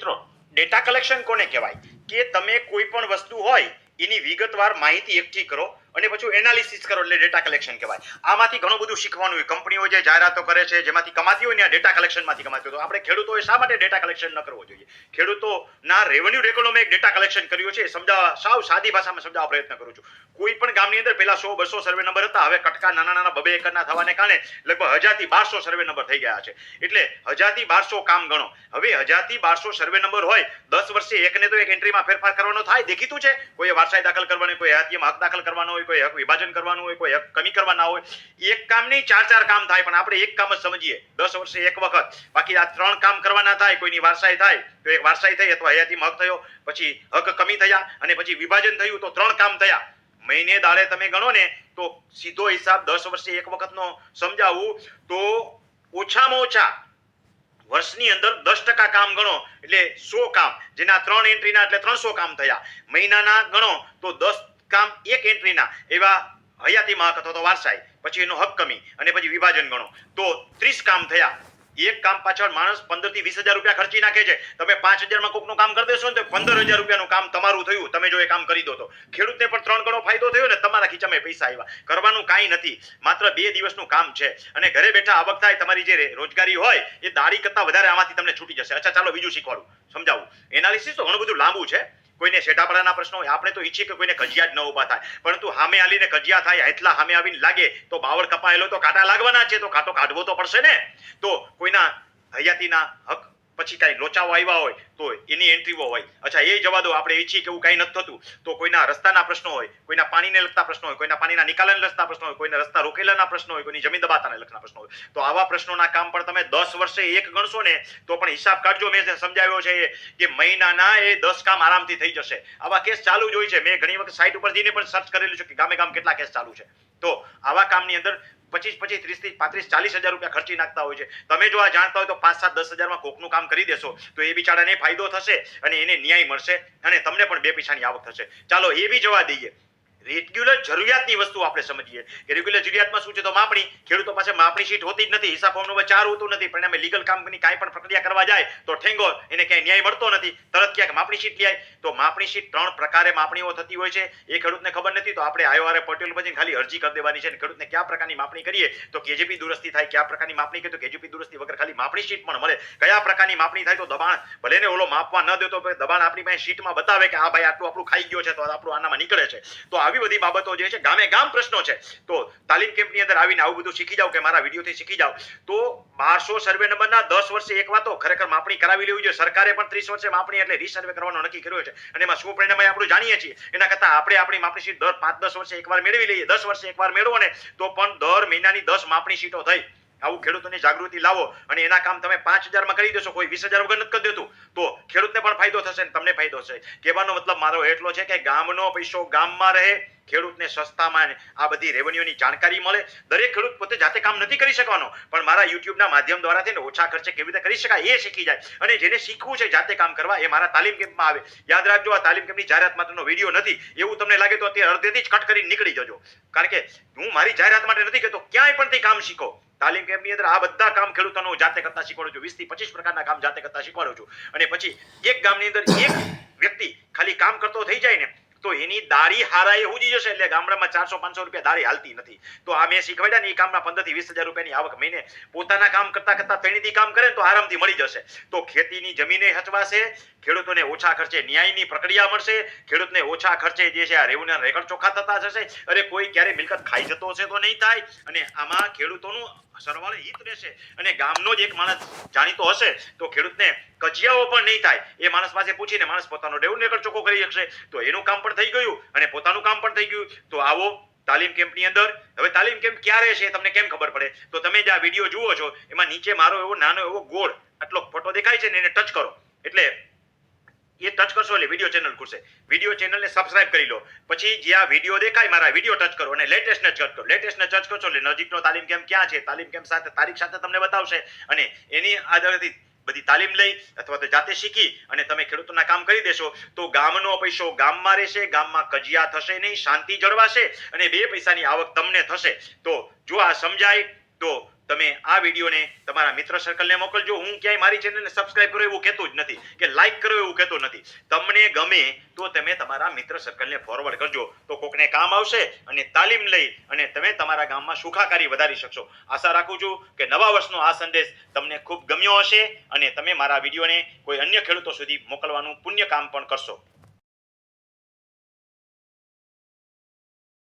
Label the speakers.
Speaker 1: મિત્રો data collection કોને કહેવાય? કે તમે કોઈ પણ વસ્તુ હોય, એની વિગતવાર માહિતી એકઠી કરો અને પછી એનાલિસિસ કરો એટલે ડેટા કલેક્શન કહેવાય. આમાંથી ઘણું બધું શીખવાનું હોય. કંપનીઓ જે જાહેરાતો કરે છે, જેમાંથી કમાતી હોય ને આ ડેટા કલેક્શનમાંથી કમાતી હોય. તો આપણે ખેડૂતોએ શા માટે ડેટા કલેક્શન ન કરવો જોઈએ? ખેડૂતોના રેવન્યુ રેકોર્ડમાં એક ડેટા કલેક્શન કર્યું છે. સમજાવવા, સાવ સાદી ભાષામાં સમજાવવા પ્રયત્ન કરું છું. કોઈ પણ ગામની અંદર પહેલા સો, બસો સર્વે નંબર હતા. હવે કટકા નાના નાના બબે એકરના થવાને કારણે લગભગ હજારથી બારસો સર્વે નંબર થઈ ગયા છે. એટલે હજારથી બારસો કામ ગણો. હવે હજારથી બારસો સર્વે નંબર હોય, દસ વર્ષે એકને તો એક એન્ટ્રીમાં ફેરફાર કરવાનો થાય. દેખીતું છે? કોઈ વારસાઈ દાખલ કરવાની, કોઈ હયાતીમાં હક દાખલ કરવાનો હોય, કોઈ હક વિભાજન કરવાનું હોય, કોઈ હક કમી કરવાના હોય, એક કામ નહીં, ચાર ચાર કામ થાય, પણ આપણે એક કામ જ સમજીએ. દસ વર્ષે એક વખત. બાકી આ ત્રણ કામ કરવાના થાય, કોઈની વારસાઈ થાય, તો એક વારસાઈ થઈ અથવા હયાતીમાં હક થયો, પછી હક કમી થયા અને પછી વિભાજન થયું, તો ત્રણ કામ થયા. મહિને દાડે તમે ગણો ને, તો સીધો હિસાબ દસ વર્ષે એક વખતનો સમજાવું, તો ઓછામાં ઓછા વર્ષની અંદર દસ ટકા કામ ગણો, એટલે સો કામ. જેના ત્રણ એન્ટ્રીના એટલે ત્રણસો કામ થયા. મહિનાના ગણો, તો દસ કામ એક એન્ટ્રીના એવા હયાતી માહક અથવા તો વારસાઈ, પછી એનો હક કમી અને પછી વિભાજન ગણો. તો ત્રીસ કામ થયા. એક કામ પાછળ માણસ પંદરથી વીસ હજાર રૂપિયા ખર્ચી નાખે છે. તમે પાંચ હજારમાં કોકનું કામ કરી દેશો ને તો પંદર હજાર રૂપિયાનું કામ તમારું થયું. તમે જો એ કામ કરી દો તો. ખેડૂતને પણ ત્રણ ગણો ફાયદો થયો ને તમારા ખીચામાં પૈસા આવ્યા. કરવાનું કાંઈ નથી. માત્ર બે દિવસનું કામ છે. અને ઘરે બેઠા આવક થાય તમારી જે રોજગારી હોય, એ દાડી કરતા વધારે આમાંથી તમને છૂટી જશે. અચ્છા, ચાલો બીજું શીખવાડું. સમજાવું? એનાલિસિસ તો ઘણું બધું લાંબુ છે. કોઈને શેઠાપડાના પ્રશ્નો હોય, આપણે તો ઈચ્છીએ કે કોઈને કજિયા જ ન ઊભા થાય. પરંતુ સામે આલીને કજિયા થાય, એટલા સામે આવીને લાગે, તો બાવળ કપાયેલો તો કાંટા લાગવાના છે, તો કાંટો કાઢવો તો પડશે ને? તો કોઈના હયાતીના હક પછી કાંઈ લોચાઓ આવ્યા હોય, તો એની એન્ટ્રીઓ હોય. અચ્છા, એ જવા દો, આપણે ઈચ્છીએ કે એવું કાંઈ નથી થતું. તો કોઈના રસ્તાના પ્રશ્નો હોય, કોઈના પાણીને લગતા પ્રશ્નો હોય, કોઈના પાણીના નિકાલને લગતા પ્રશ્નો હોય, કોઈના રસ્તા રોકેલાના પ્રશ્નો હોય, કોઈની જમીન દબાતાને લગતા પ્રશ્નો હોય. તો આવા પ્રશ્નોના કામ પણ તમે દસ વર્ષે એક ગણશો ને, તો પણ હિસાબ કાઢજો મેં સમજાવ્યો છે કે મહિનાના એ દસ કામ આરામથી થઈ જશે. આવા કેસ ચાલુ જ હોય છે. મેં ઘણી વખત સાઇટ ઉપર જઈને પણ સર્ચ કરેલું છે કે ગામે ગામ કેટલા કેસ ચાલુ છે. તો આવા કામની અંદર પચીસ પચીસ, ત્રીસથી પાંત્રીસ, ચાલીસ હજાર રૂપિયા ખર્ચી નાખતા હોય છે. તમે જો આ જાણતા હોય તો પાંચ, સાત, દસ હજારમાં કોકનું કામ કરી દેશો, તો એ બિચારાને ફાયદો થશે અને એને ન્યાય મળશે અને તમને પણ બે પૈસાની આવક થશે. ચાલો એ બી જવા દઈએ. રેગ્યુલર જરૂરિયાતની વસ્તુ આપણે સમજીએ. કે રેગ્યુલર જરૂરિયાતમાં શું છે તો માપણી. ખેડૂતો પાસે માપણી શીટ હોતી જ નથી. હિસાબ ફોર્મનો ચાર હોતું નથી. પરિણામે લીગલ કામની કાંઈ પણ પ્રક્રિયા કરવા જાય તો ઠેંગો એને ક્યાંય ન્યાય મળતો નથી. તરત ક્યાંક માપણી શીટ લઈ તો માપણી શીટ ત્રણ પ્રકારે માપણીઓ થતી હોય છે. એ ખેડૂતને ખબર નથી તો આપણે આયો આરે પટેલ પછી ખાલી અરજી કરી દેવાની છે. અને ખેડૂતને કયા પ્રકારની માપણી કરીએ તો કેજીપી દુરસ્તી થાય. કયા પ્રકારની માપણી કરીએ તો કેજીપી દુરસ્તી વગર ખાલી માપણી શીટ પણ મળે. કયા પ્રકારની માપણી થાય તો દબાણ. ભલે ને ઓલો માપવા ન દેતો દબાણ આપણી પાસે શીટમાં બતાવે કે આ ભાઈ આટલું આપણું ખાઈ ગયો છે તો આપણું આનામાં નીકળે છે. તો આવી બધી બાબતો જે છે, ગામે ગામ પ્રશ્નો છે. તો તાલીમ કેમ્પની અંદર આવીને આવું બધું શીખી જાવ કે મારા વિડીયોથી શીખી જાવ તો બારસો સર્વે નંબરના દસ વર્ષે એક વાતો ખરેખર માપણી કરાવી લેવી જોઈએ. સરકારે પણ ત્રીસ વર્ષે માપણી એટલે રીસર્વે કરવાનો નક્કી કર્યો છે. અને એમાં શું પરિણામ આપણે જાણીએ છીએ? એના કરતાં આપણે આપણી માપણી શીટ દર પાંચ દસ વર્ષે એકવાર મેળવી લઈએ. દસ વર્ષે એકવાર મેળવો ને, તો પણ દર મહિનાની દસ માપણી શીટો થઈ. આવું ખેડૂતોની જાગૃતિ લાવો અને એના કામ તમે પાંચ હજારમાં કરી દેશો, કોઈ વીસ હજાર વગર નથી કરી દેતું. તો ખેડૂતને પણ ફાયદો થશે ને તમને ફાયદો થશે કહેવાનો મતલબ મારો એટલો છે કે ગામનો પૈસો ગામમાં રહે, ખેડૂતને સસ્તામાં આ બધી રેવન્યુની જાણકારી મળે. દરેક ખેડૂત પોતે જાતે કામ નથી કરી શકવાનો, પણ મારા યુટ્યુબના માધ્યમ દ્વારા થઈને ઓછા ખર્ચે કેવી રીતે કરી શકાય એ શીખી જાય. અને જેને શીખવું છે જાતે કામ કરવા, એ મારા તાલીમ કેમ્પમાં આવે. યાદ રાખજો, આ તાલીમ કેમ્પની જાહેરાત માટેનો વીડિયો નથી. એવું તમને લાગે તો અત્યારે અડધેથી જ કટ કરીને નીકળી જજો. કારણ કે હું મારી જાહેરાત માટે નથી કહેતો, ક્યાંય પણ તે કામ શીખો. તાલીમ કેમ્પની અંદર આ બધા કામ ખેડૂતોનું જાતે કરતા શીખવાડું છું. વીસથી પચીસ પ્રકારના કામ જાતે કરતા શીખવાડું છું. અને પછી એક ગામની અંદર એક વ્યક્તિ ખાલી કામ કરતો થઈ જાય ને, તો એની દારી હારાએ ઉજી જશે એટલે ગામડામાં ચારસો, પાંચસો રૂપિયા દારી હાલતી નથી. તો આ મેં શીખવાડ્યા ને એ કામના પંદરથી વીસ હજાર રૂપિયાની આવક મહિને પોતાના કામ કરતા કરતા ત્રણથી કામ કરે તો આરામથી મળી જશે. તો ખેતીની જમીને હચવાશે ખેડૂતોને ઓછા ખર્ચે ન્યાયની પ્રક્રિયા મળશે, ખેડૂતને ઓછા ખર્ચે જે છે આ રેવન્યુ રેકર્ડ ચોખ્ખા થતા જશે, અરે કોઈ ક્યારે મિલકત ખાઈ જતો હશે તો નહીં થાય, અને આમાં ખેડૂતોનું સરવાળે હિત રહેશે. અને ગામનો જ એક માણસ જાણીતો હશે, તો ખેડૂતને કજિયાઓ પણ નહીં થાય. એ માણસ પાસે પૂછીને માણસ પોતાનો રેવન્યુ રેકર્ડ ચોખ્ખો કરી શકશે. તો એનું કામ પણ થઈ ગયું, અને પોતાનું કામ પણ થઈ ગયું. તો આવો તાલીમ કેમ્પની અંદર. હવે તાલીમ કેમ્પ ક્યારે છે તમને કેમ ખબર પડે? તો તમે જે આ વીડિયો જુઓ છો, એમાં નીચે મારો એવો નાનો એવો ગોળ, આટલો ફોટો દેખાય છે ને એને ટચ કરો. એટલે એ ટચ કરશો એટલે વીડિયો ચેનલ ખુલશે. વીડિયો ચેનલને સબસ્ક્રાઇબ કરી લો. પછી જે આ વીડિયો દેખાય, મારા વીડિયો ટચ કરો અને લેટેસ્ટને ટચ કરો. લેટેસ્ટને ટચ કરશો એટલે નજીકનો તાલીમ કેમ્પ ક્યાં છે? તાલીમ કેમ્પ સાથે, તારીખ સાથે તમને બતાવશે. અને એની આધારથી બધી તાલીમ લઈ અથવા તો જાતે શીખી અને તમે ખેડૂતોના કામ કરી દેશો. તો ગામનો પૈસો ગામમાં રહેશે, ગામમાં કજિયા થશે નહીં, શાંતિ જળવાશે અને બે પૈસાની આવક તમને થશે. તો જો આ સમજાય, તો તમે આ વિડીયોને તમારા મિત્ર સર્કલને મોકલજો. હું ક્યાંય મારી ચેનલને સબસ્ક્રાઇબ કરો એવું કહેતો જ નથી કે લાઇક કરો એવું કહેતો નથી. તમને ગમે તો તમે તમારા મિત્ર સર્કલને ફોરવર્ડ કરજો. તો કોકને કામ આવશે અને તાલીમ લઈ અને તમે તમારા ગામમાં સુખાકારી વધારી શકશો. આશા રાખું છું કે નવા વર્ષનો આ સંદેશ તમને ખૂબ ગમ્યો હશે અને તમે મારા વિડીયોને કોઈ અન્ય ખેડૂતો સુધી મોકલવાનું પુણ્ય કામ પણ કરશો.